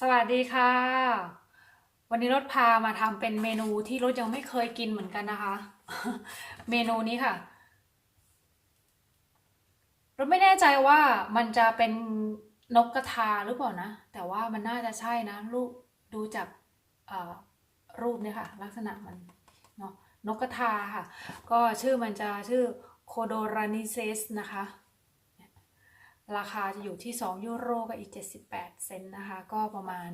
สวัสดีค่ะ วันนี้รถพามาทำเป็นเมนูที่รถยังไม่เคยกินเหมือนกันนะคะ เมนูนี้ค่ะ รถไม่แน่ใจว่ามันจะเป็นนกกระทาหรือเปล่านะ แต่ว่ามันน่าจะใช่นะรูปดูจากเอ่อรูปเนี่ยค่ะ ลักษณะมันเนาะนกกระทาค่ะ ก็ชื่อมันจะชื่อโคโดรานิเซสนะคะ ราคาจะอยู่ที่ 2 ยูโรกับอีก 78 เซนต์นะคะ ก็ประมาณ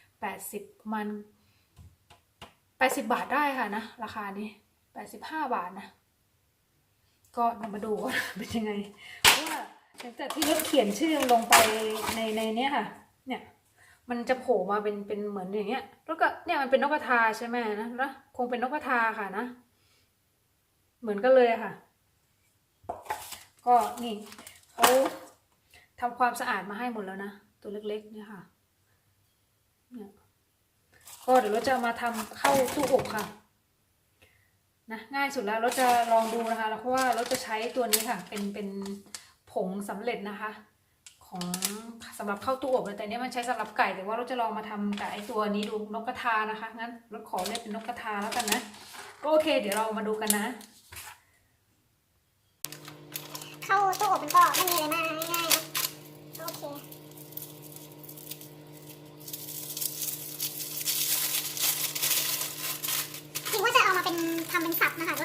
80ประมัน80 บาทได้ค่ะนะ ราคานี้ 85 บาทนะ ก็มาดูว่าเป็นยังไงเพราะว่าตั้งแต่ที่รถเขียนชื่อลงไปในในเนี้ยค่ะ เนี่ยมันจะโผล่มาเป็นเป็นเหมือนอย่างเงี้ย แล้วก็เนี่ยมันเป็นนกกระทาใช่ไหมนะแล้วคงเป็นนกกระทาค่ะนะ เหมือนกันเลยค่ะ ก็นี่เขา ทำความสะอาดมาให้หมดแล้วนะ ตัวเล็กๆเนี่ยค่ะเนี่ยก็เดี๋ยวเราจะมาทำเข้าตู้อบค่ะนะง่ายสุดแล้วเราจะลองดูนะคะแล้วเพราะว่าเราจะใช้ตัวนี้ค่ะ เป็นเป็นผงสำเร็จนะคะ ของสำหรับเข้าตู้อบแต่เนี้ยมันใช้สำหรับไก่แต่ว่าเราจะลองมาทำกับไอตัวนี้ดูนกกระทานะคะงั้นเราขอเรียกเป็นนกกระทาแล้วกันนะก็โอเค เดี๋ยวเรามาดูกันนะเข้าตู้อบมันก็ไม่มีอะไรมากง่ายๆ เนอะโอเคจริงว่าจะเอามาเป็นทำเป็นสับนะคะก็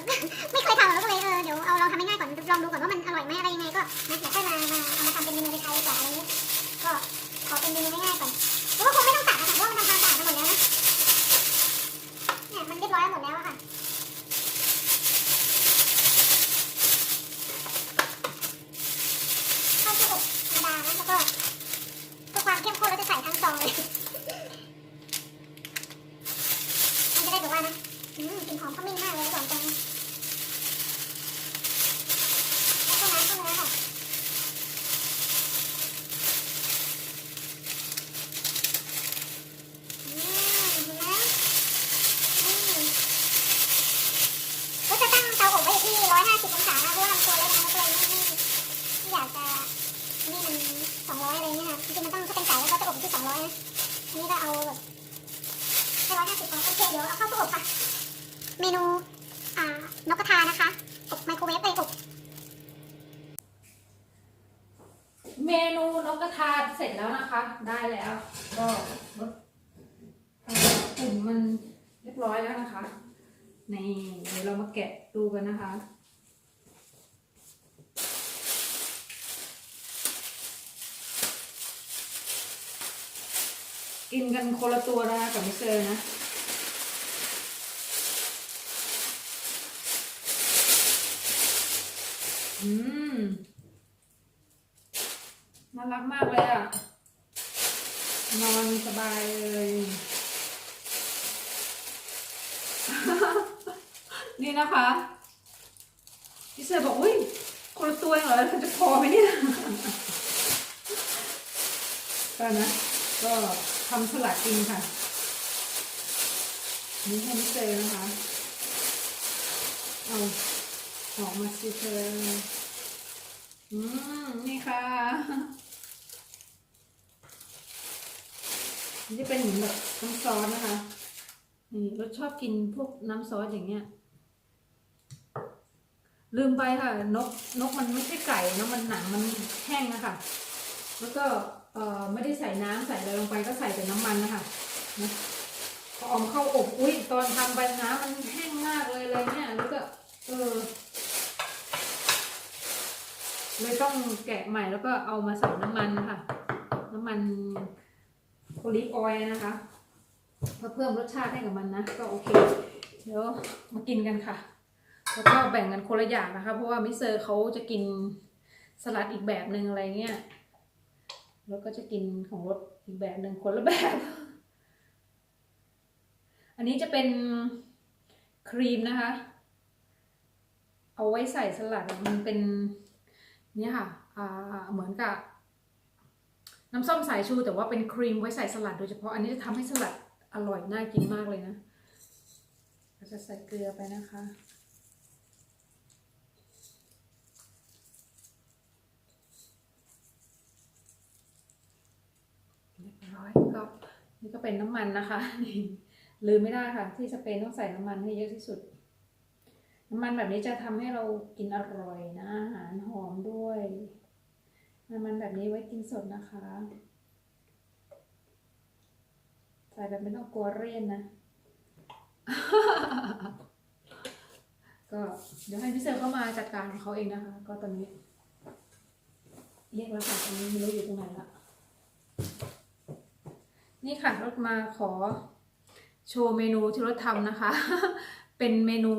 ไม่เคยทำแล้วก็เลยเออเดี๋ยวเอาลองทำง่ายๆก่อนลองดูก่อนว่ามันอร่อยไหมอะไรยังไงก็เดี๋ยวค่อยมามาเอามาทำเป็นเมนูไทยกว่าอะไรอย่างนี้ก็ขอเป็นเมนูง่ายๆก่อนหรือว่าคงไม่ต้องตัดนะคะเพราะว่ามันทำความสะอาดมาหมดแล้วนะเนี่ยมันเรียบร้อยหมดแล้วอะค่ะ เข้าตู้อบธรรมดานะแล้วก็เพื่อความเข้มข้นเราจะใส่ทั้งซองเลย มันจะได้แบบว่านะ อืมกลิ่นหอมขมิ้นมากเลยบอกตรงแล้วก็น้ำเข้าเนื้อค่ะอืมเห็นไหมอืมก็จะตั้งเตาอบไว้ที่ร้อยห้าสิบองศานะเพราะว่ามันตัวเล็กนะแล้วก็เลยไม่ไม่ไม่อยากจะนี่มันสองร้อยอะไรเงี้ยค่ะจริงๆมันต้องถ้าเป็นไก่แล้วก็จะอบที่สองร้อยนะอันนี้ก็เอาแบบแค่ร้อยห้าสิบพอโอเคเดี๋ยวเอาเข้าตู้อบค่ะ เมนูนกกระทานะคะ อบไมโครเวฟไปอบเมนูนกกระทาเสร็จแล้วนะคะ ได้แล้ว ก็ลดเอ่อปุ่มมันเรียบร้อยแล้วนะคะ นี่เดี๋ยวเรามาแกะดูกันนะคะกินกันคนละตัวนะคะกับมิเตอร์นะ อืม น่ารักมากเลยอะ นอนสบายเลย นี่นะคะพี่เซอร์บอกอุ้ยคนละตัวเองเหรอมันจะพอไหมเนี่ยก็นะ ก็ทำสลัดกินค่ะ นี่ให้พี่เซอร์นะคะ เอา ออกมาสิเธออืม นี่ค่ะ นี่จะเป็นเหมือนแบบน้ำซอสนะคะนี่เราชอบกินพวกน้ำซอสอย่างเงี้ย ลืมไปค่ะ นกนกมันไม่ใช่ไก่นะมันหนังมันแห้งนะคะ แล้วก็เอ่อไม่ได้ใส่น้ำใส่อะไรลงไปก็ใส่แต่น้ำมันนะคะนะพออมเข้าอบอุ้ยตอนทำไปน้ำมันแห้งมากเลยอะไรเนี่ยแล้วก็เออ เลยต้องแกะใหม่แล้วก็เอามาใส่น้ำมันนะคะน้ำมันโอลิฟออยล์นะคะ เพื่อเพิ่มรสชาติให้กับมันนะ ก็โอเค เดี๋ยวมากินกันค่ะ แล้วก็แบ่งกันคนละอย่างนะคะ เพราะว่ามิสเซอร์เขาจะกินสลัดอีกแบบหนึ่งอะไรเงี้ย แล้วก็จะกินของรสอีกแบบหนึ่งคนละแบบ อันนี้จะเป็นครีมนะคะ เอาไว้ใส่สลัดมันเป็น เนี่ยค่ะเหมือนกับน้ำส้มสายชูแต่ว่าเป็นครีมไว้ใส่สลัดโดยเฉพาะอันนี้จะทำให้สลัดอร่อยน่ากินมากเลยนะเราจะใส่เกลือไปนะคะร้อยก็นี่ก็เป็นน้ำมันนะคะ ลืมไม่ได้ค่ะ ที่สเปนต้องใส่น้ำมันให้เยอะที่สุด มันแบบนี้จะทำให้เรากินอร่อยนะ อาหารหอมด้วยน้ำมันแบบนี้ไว้กินสดนะคะ ใส่แบบไม่ต้องกลัวเรียนนะ ก็เดี๋ยวให้พี่เซลเข้ามาจัดการของเขาเองนะคะ ก็ตอนนี้ เรียกแล้วค่ะตอนนี้ไม่รู้อยู่ตรงไหนละนี่ค่ะรถมาขอโชว์เมนูที่รถทำนะคะ เป็นเมนู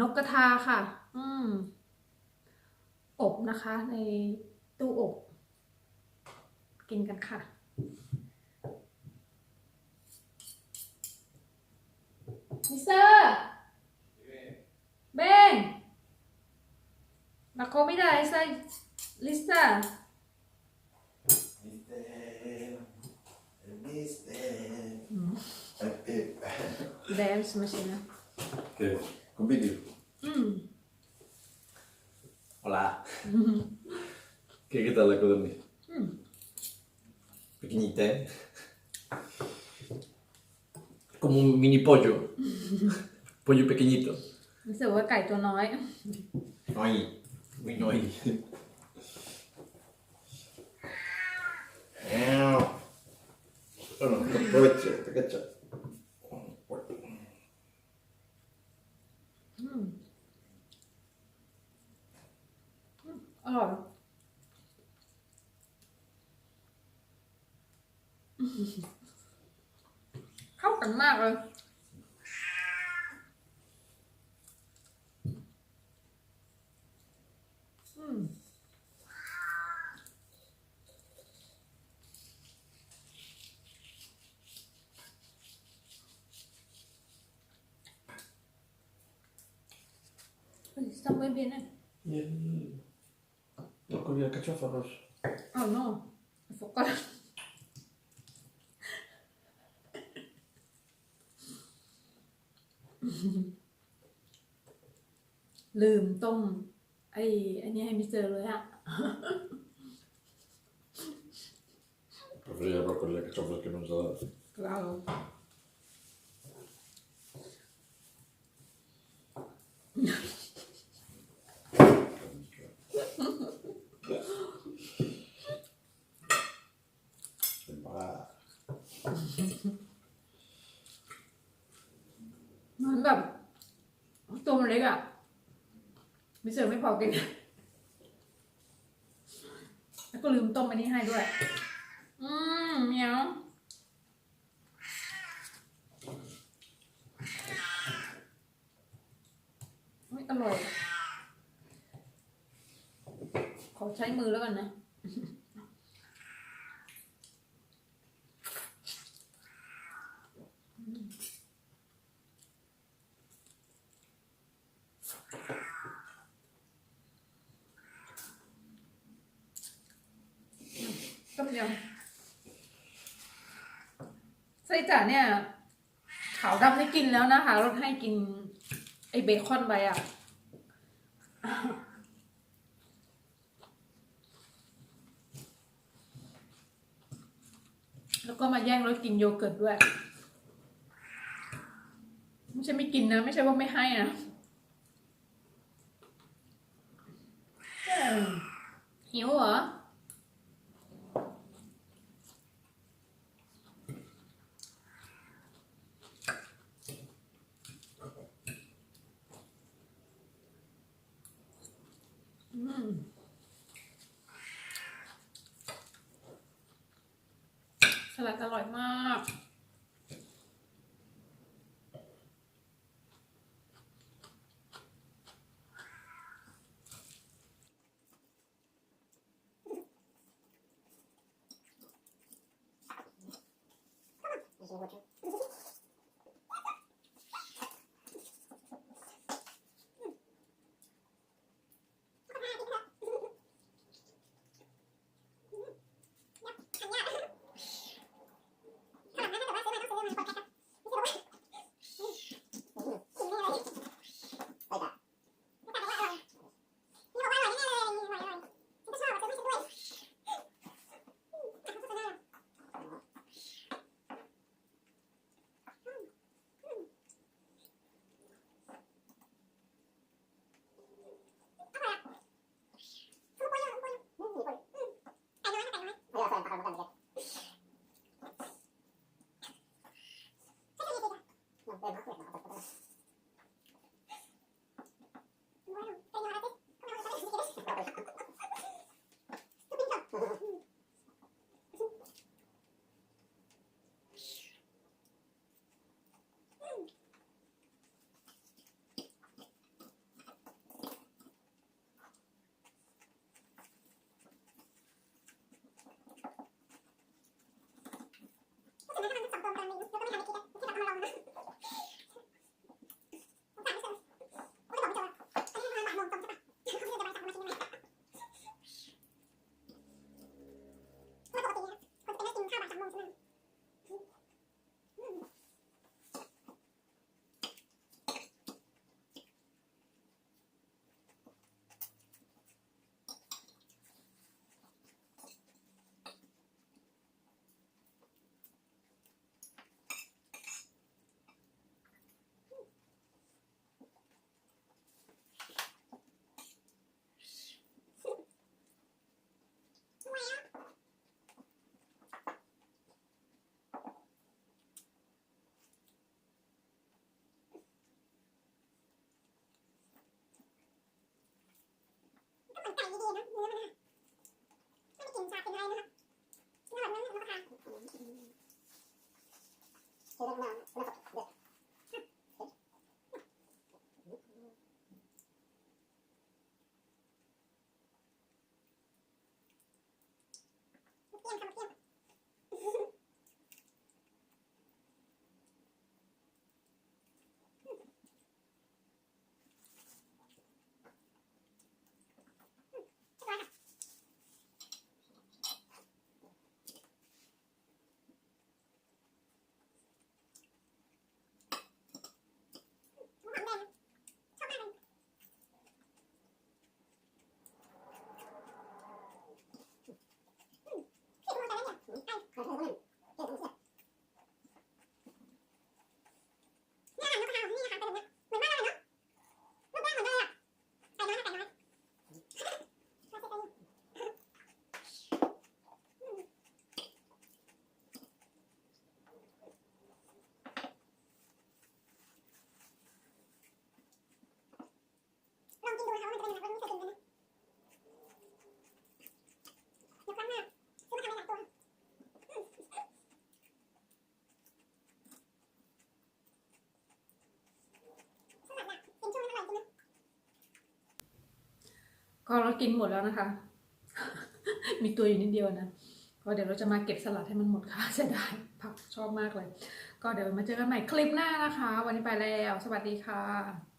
นกกระทาค่ะ อืม อบนะคะ ในตู้อบ กินกันค่ะมิสเตอร์ Ben! La comida esa lista. Mister, mister. Mm. Eh, eh. Dance machine. Che? Competir. Mm. Hola. ¿Qué, ¿Qué, tal la codorniz? Mm. Pequeñita, ¿eh? Como un mini pollo. pollo pequeñito. Ese huecaito no hay. No hay. Uy, no hay. Bueno, aprovecha, te. เข้ากันมากเลย อืมเฮ้ย está muy bien eh. Y el... La comida cachofa rosa. Oh no, enfocar. ลืมต้มไอ้อันนี้ให้มิสเตอร์เลยอะ Prefería arroz con las cachofas que no nos ha dado. เรา Empanada. เหมือนแบบตัวมันเล็กอะ เสือไม่พอกิน แล้วก็ลืมต้มอันนี้ให้ด้วย อืมเหมียวอร่อย ขอใช้มือแล้วกันนะ ต้มยำไส้จ่าเนี่ย ขาวดำได้กินแล้วนะคะรถให้กิน ไอเบคอนไปอะแล้วก็มาแย่งรถกินโยเกิร์ตด้วย ไม่ใช่ไม่กินนะ ไม่ใช่ว่าไม่ให้นะเออหิวเหรอ อืม สลัดอร่อยมาก போகிறேன் นะเนื้อมันนะคะไม่ได้กลิ่นสาบกลิ่นอะไรนะคะเนื้อแบบนั้นนกกระทาเปรี้ยงค่ะเปรี้ยงเรียบร้อยค่ะหมูหอมแดงชอบมากเลยพี่ดูแต่ละเนี่ยไอ้ เนี่ยอาหารนกกระทาของนี่นะคะเป็นแบบเนี้ยเหมือนบ้านเราเลยเนาะรูปร่างเหมือนกันเลยอะไก่น้อยค่ะไก่น้อยมาเสร็จเลยลองกินดูนะคะว่ามันจะเป็นยังไงเราไม่เคยกินกันนะเดี๋ยวครั้งหน้าซื้อมาทำในหลายตัว สลัดน่ะกินช่วงนั้นอร่อยจริงนะ ก็เรากินหมดแล้วนะคะ มีตัวอยู่นิดเดียวนะก็เดี๋ยวเราจะมาเก็บสลัดให้มันหมดค่ะจะได้ผักชอบมากเลย ก็เดี๋ยวมาเจอกันใหม่คลิปหน้านะคะ วันนี้ไปแล้ว สวัสดีค่ะ